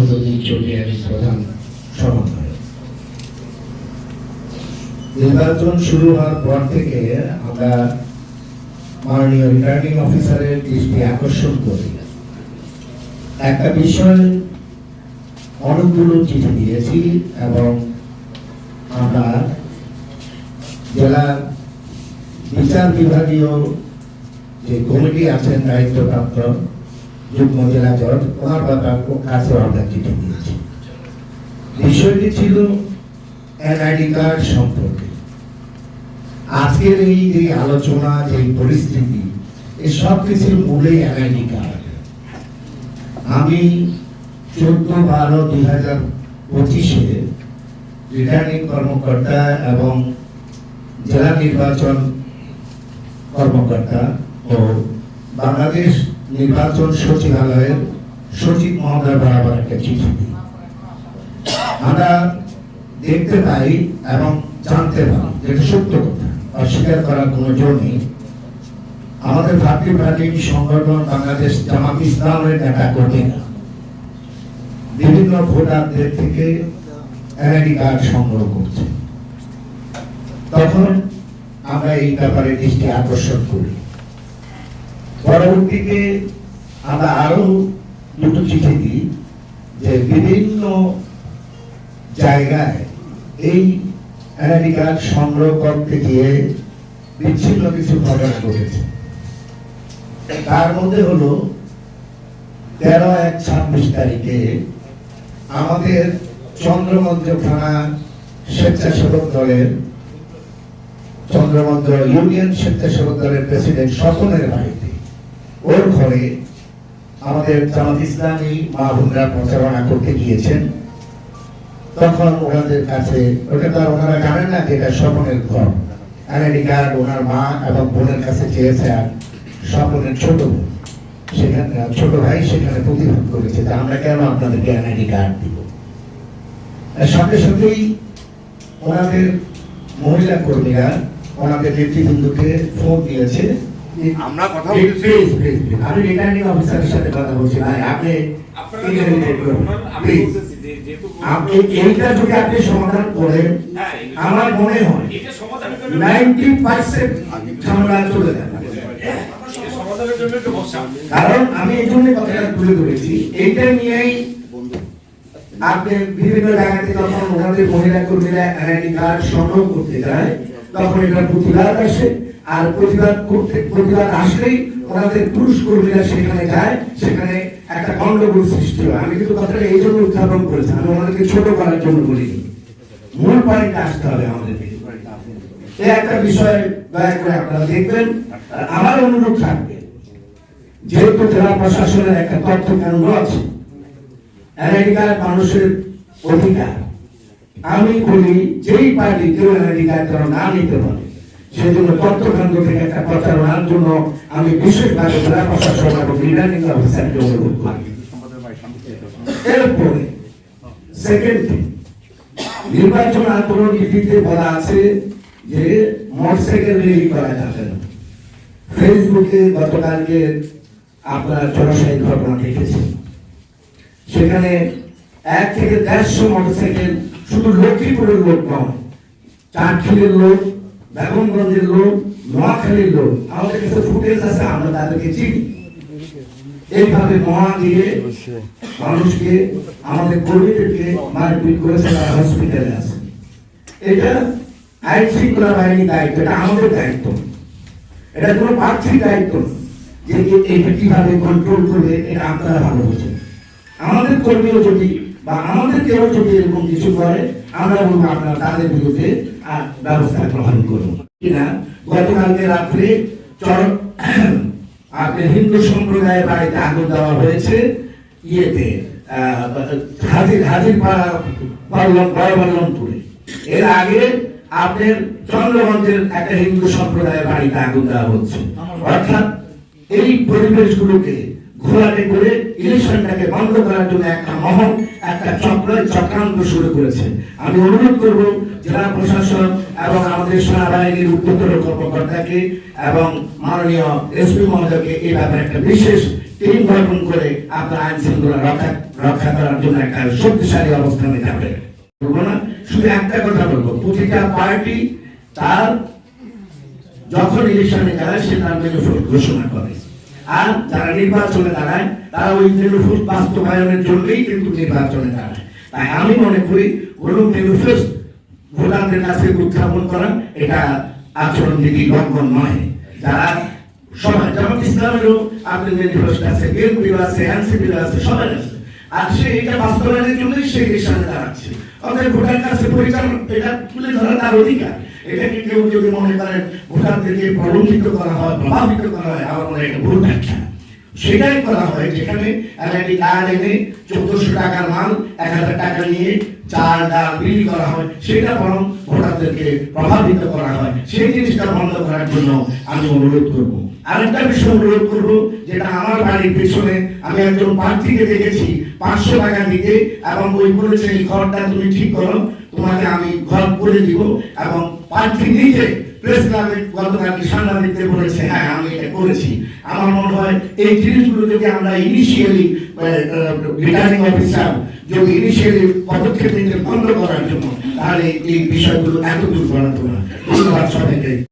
সত্যজিৎ চৌধুরী প্রধান নির্বাচন শুরু হওয়ার পর থেকে আমরা মাননীয় রিটার্নিং অফিসারের দৃষ্টি আকর্ষণ করি একটা বিষয় অনেকগুলো চিঠি দিয়েছি এবং আমরা জেলা বিচার বিভাগীয় যে কমিটি আছেন দায়িত্বপ্রাপ্ত যুগ্ম জেলা জজ কথা কাছে আমরা চিঠি দিয়েছি বিষয়টি ছিল এনআইডি কার্ড সম্পর্কে। আজকের এই যে আলোচনা, যে পরিস্থিতি এই সব কিছুর মূলে এনআইডি কার্ড। আমি চোদ্দ বারো দুই হাজার পঁচিশে রিটার্নিং কর্মকর্তা এবং জেলা নির্বাচন কর্মকর্তা ও বাংলাদেশ নির্বাচন সচিবালয়ের সচিব মহোদয় বরাবর একটা চিঠি দিই। আমরা দেখতে পাই এবং জানতে পারি যেটা সত্য কথা, অস্বীকার করার কোনো জোর নেই। আমাদের ভাতৃ ভাতৃ সংগঠন বাংলাদেশ জামাত ইসলামের নেতা কর্মীরা বিভিন্ন ভোটারদের থেকে এনআইডি কার্ড সংগ্রহ করছে। তখন আমরা এই ব্যাপারে দৃষ্টি আকর্ষণ করি। পরবর্তীতে আমরা আরও দুটো চিঠি দিই যে বিভিন্ন জায়গায় এই এনআইডি কার্ড সংগ্রহ করতে গিয়ে বিচ্ছিন্ন কিছু ঘটনা ঘটেছে। তার মধ্যে হলো, তেরো এক ছাব্বিশ তারিখে আমাদের চন্দ্রমন্দ্র থানা স্বেচ্ছাসেবক দলের চন্দ্রমন্দ্র ইউনিয়ন স্বেচ্ছাসেবক দলের প্রেসিডেন্ট স্বপনের বাড়িতে ওর ঘরে আমাদের জামাত ইসলামী মা বোনরা প্রচারণা করতে গিয়েছেন। তখন ওনাদের কাছে, ওটা তো ওনারা জানেন না যে এটা স্বপনের ঘর। কার্ড ওনার মা এবং বোনের কাছে চেয়েছে আর স্বপনের ছোট বোন। সেখানে, ছোট ভাই সেখানে প্রতিবাদ করেছে যে আমরা কেন আপনাদেরকে এনআইডি কার্ড দিব? সঙ্গে সঙ্গেই ওনাদের মহিলা কর্মীরা ওনাদের নেতৃবৃন্দকে ফোন দিয়েছে আমরা কথা বলছি. আমি রিটার্নিং অফিসারের সাথে কথা বলছি ভাই। আপনি আপনি এইটা যদি আপনি সমাধান করেন হ্যাঁ, আমার মনে হয় এটা নাইনটি পার্সেন্ট ঝামেলা চলে যাবে। এটা সমাধানের জন্য একটু বসা কারণ আমি এই জন্য কথাটা তুলে ধরেছি এইটা নিয়েই আপনি বিভিন্ন জায়গাতে যখন ওনাদের মহিলা কর্মীরা এনআইডি কার্ড সংগ্রহ করতে যায় তখন এটা প্রতিবাদ আসে। আর প্রতিবাদ করতে, প্রতিবাদ আসলেই ওনাদের পুরুষ কর্মীরা সেখানে যায়, সেখানে একটা গন্ডগোল সৃষ্টি হয়। আমি কিন্তু কথাটা এই জন্য উত্থাপন করেছি, আমি ওনাদেরকে ছোট করার জন্য বলিনি। মূল পয়েন্টে আসতে হবে আমাদেরকে। একটা দয়া করে আপনারা দেখবেন। আমার অনুরোধ থাকবে, যেহেতু জেলা প্রশাসনের একটা তথ্য আছে মানুষের অধিকার। আমি বলি, যেই পার্টি কেউ এনআইডি কার্ড যেন না নিতে পারে তথ্য কেন্দ্র থেকে একটা প্রচারণার জন্য আমি বিশেষভাবে জেলা প্রশাসন এবং রিটার্নিং অফিসারকে অনুরোধ করি। এরপরে সেকেন্ড নির্বাচন আন্দোলন নীতিতে বলা আছে যে মোটরসাইকেল রেলি করা যাবে না। ফেসবুকে গতকালকে আপনার জনসাহী ঘটনা দেখেছেন। সেখানে এক থেকে দেড়শো মোটরসাইকেল শুধু লক্ষ্মীপুরের লোক নয় চাটখিলের লোক বেগমগঞ্জের লোক, নোয়াখালীর লোক, আমাদের কাছে ফুটেজ আছে, আমরা তাদেরকে চিনি। এইভাবে মহা দিয়ে মানুষকে, আমাদের কর্মীদেরকে মারপিট করেছে তারা হসপিটালে আছে। এটা আইন শৃঙ্খলা বাহিনীর দায়িত্ব, এটা আমাদের দায়িত্ব। এটা কোনো প্রার্থীর দায়িত্ব যে এটা কীভাবে কন্ট্রোল করবে, এটা আপনারা ভালো বোঝেন। আমাদের কর্মীও যদি বা আমাদের কেউ যদি এরকম কিছু করে, আমরা বলব আপনারা তাদের বিরুদ্ধে ব্যবস্থা গ্রহণ করুন। কিনা? গতকালকে রাত্রে চর আপনার হিন্দু সম্প্রদায়ের বাড়িতে আগুন দেওয়া হয়েছে। ইয়েতে হাজির হাজির পাড়া বল্লম বড়বল্লমপুরে এর আগে আপনার চন্দ্রগঞ্জের একটা হিন্দু সম্প্রদায়ের বাড়িতে আগুন দেওয়া হচ্ছে। অর্থাৎ এই পরিবেশগুলোকে ঘোলাটে করে ইলেকশনটাকে বন্ধ করার জন্য একটা মহল একটা চক্র চক্রান্ত শুরু করেছে। আমি অনুরোধ করব জেলা প্রশাসন এবং আমাদের সেনাবাহিনীর উচ্চতর কর্মকর্তাকে এবং মাননীয় এসপি মহোদয়কে এই ব্যাপারে একটা বিশেষ টিম গঠন করে আপনার আইন শৃঙ্খলা রক্ষা রক্ষা করার জন্য একটা শক্তিশালী অবস্থানে যাবে বলব না, শুধু একটা কথা বলব, প্রতিটা পার্টি তার যখন ইলেকশনে দাঁড়ায় সে তার বেনিফিট ঘোষণা করে। আর যারা নির্বাচনে দাঁড়ায়, তারা ওই তেলুফুস বাস্তবায়নের জন্যই কিন্তু নির্বাচনে দাঁড়ায়। তাই আমি মনে করি ওরকম তেলুফুস ভোটারদের কাছে উত্থাপন করা এটা আচরণ নীতি লঙ্ঘন নয়। যারা সবাই, যেমন ইসলামেরও আপনি বেনিফিট আছে বিএনপিও আছে এনসিপিও আছে, সবাই আছে। আর সে এটা বাস্তবায়নের জন্যই সে ইলেকশনে দাঁড়াচ্ছে। অতএব ভোটার কাছে পরিচালনা, এটা তুলে ধরা তার অধিকার। এটাকে কেউ যদি মনে করেন ভোটারদেরকে প্রলম্বিত করা হয়, প্রভাবিত করা হয়, আমার মনে এটা ভুল ব্যাখ্যা। সেটাই করা হয় যেখানে একটি কার্ড এনে চোদ্দশো টাকার মাল, এক হাজার টাকা নিয়ে চাল ডাল বিক্রি করা হয়। সেটা বরং ভোটারদেরকে প্রভাবিত করা হয়। সেই জিনিসটা বন্ধ করার জন্য আমি অনুরোধ করব। আরেকটা বিষয় অনুরোধ করব, যেটা আমার বাড়ির আমি একজন প্রার্থীকে দেখেছি পাঁচশো টাকা দিতে এবং ওই বলেছে, এই ঘরটা তুমি ঠিক করো, তোমাকে আমি ঘর করে দিব। এবং প্রার্থী নিজে প্রেস ক্লাবে বলেছে হ্যাঁ আমি এটা করেছি। আমার মনে হয় এই জিনিসগুলো যদি আমরা ইনিশিয়ালি রিটার্নিং অফিসার যদি ইনিশিয়ালি পদক্ষেপ নিতে বন্ধ করার জন্য, তাহলে এই বিষয়গুলো এত দূর গড়াতো না ধন্যবাদ সবাইকে।